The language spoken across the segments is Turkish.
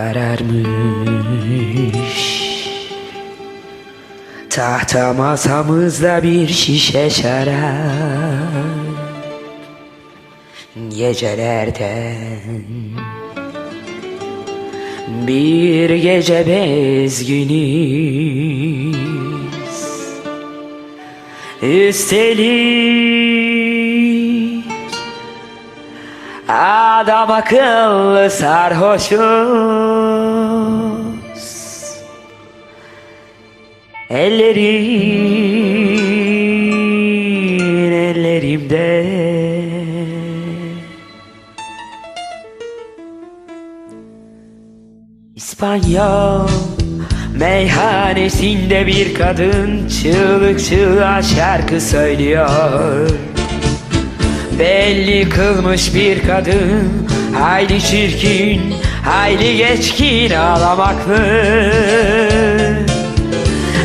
kararmış. Tahta masamızda bir şişe şarap Gecelerden. Bir gece bezginiz. Üstelik Adam akıllı sarhoşuz. Ellerin ellerimde. İspanyol meyhanesinde bir kadın çığlık çığlığa şarkı söylüyor Belli kılmış bir kadın. Hayli çirkin, hayli geçkin ağlamaklı.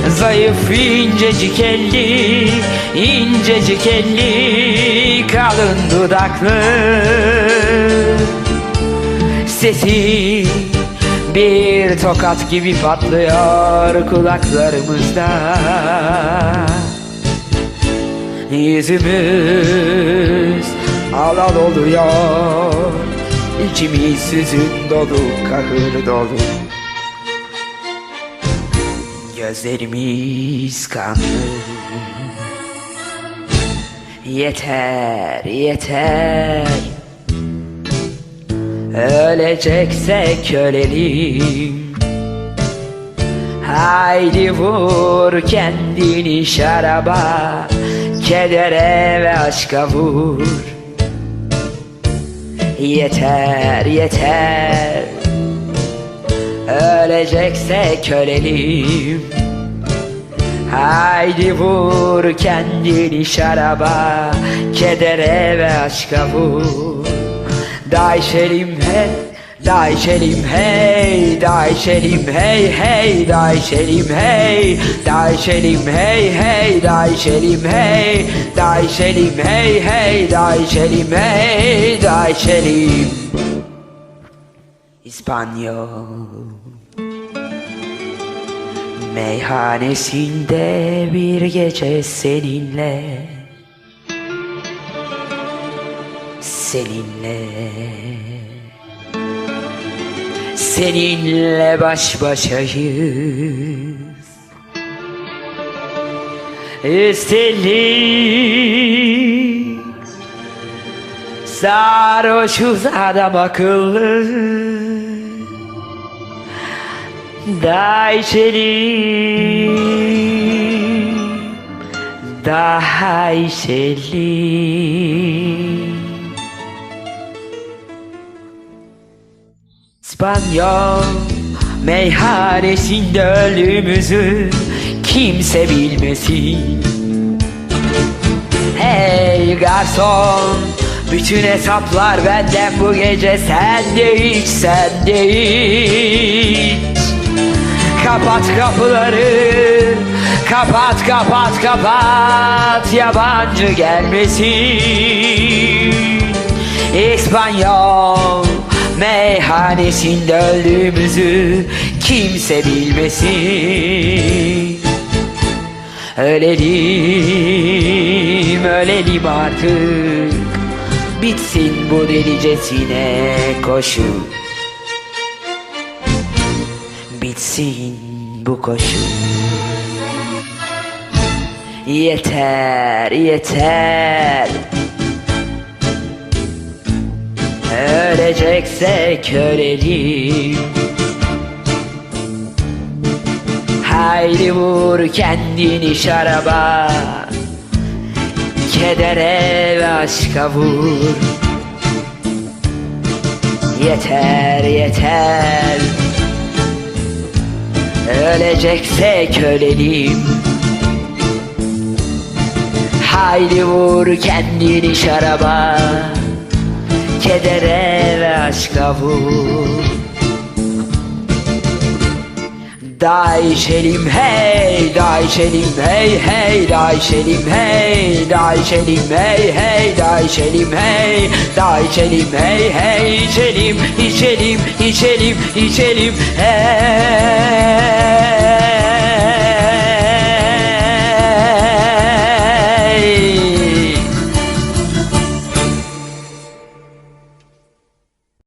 Zayıf incecik elli, incecik elli Kalın dudaklı. Sesi bir tokat gibi patlıyor kulaklarımızda. Yüzümüz alal oluyor. İçimiz hüzün dolu kahır dolu. Gözlerimiz kanlı. Yeter yeter. Öleceksek ölelim Haydi vur kendini şaraba Kedere ve aşka vur Yeter yeter. Öleceksek ölelim Haydi vur kendini şaraba Kedere ve aşka vur. Da içelim hey Da içelim hey Da içelim hey hey Da içelim hey Da içelim hey hey Da içelim hey Da içelim hey hey Da içelim hey Da içelim İspanyol Meyhanesinde bir gece seninle. Seninle Seninle baş başayız. Üstelik Sarhoşuz adam akıllı. Da içelim Daha içelim İspanyol meyhanesinde öldüğümüzü kimse bilmesin. Hey garson bütün hesaplar benden bu gece sen de iç sen de iç Kapat kapıları Kapat kapat kapat Yabancı gelmesin. İspanyol Meyhanesinde öldüğümüzü Kimse bilmesin. Ölelim Ölelim artık. Bitsin bu delicesine koşu Bitsin bu koşu Yeter yeter Öleceksek ölelim Haydi vur kendini şaraba. Kedere ve aşka vur. Yeter yeter. Öleceksek ölelim Haydi vur kendini şaraba. Kedere ve aşka vur Da içelim hey, da içelim hey hey, da içelim hey, da içelim hey hey, da içelim hey, da içelim hey hey, içelim, içelim, içelim, içelim hey.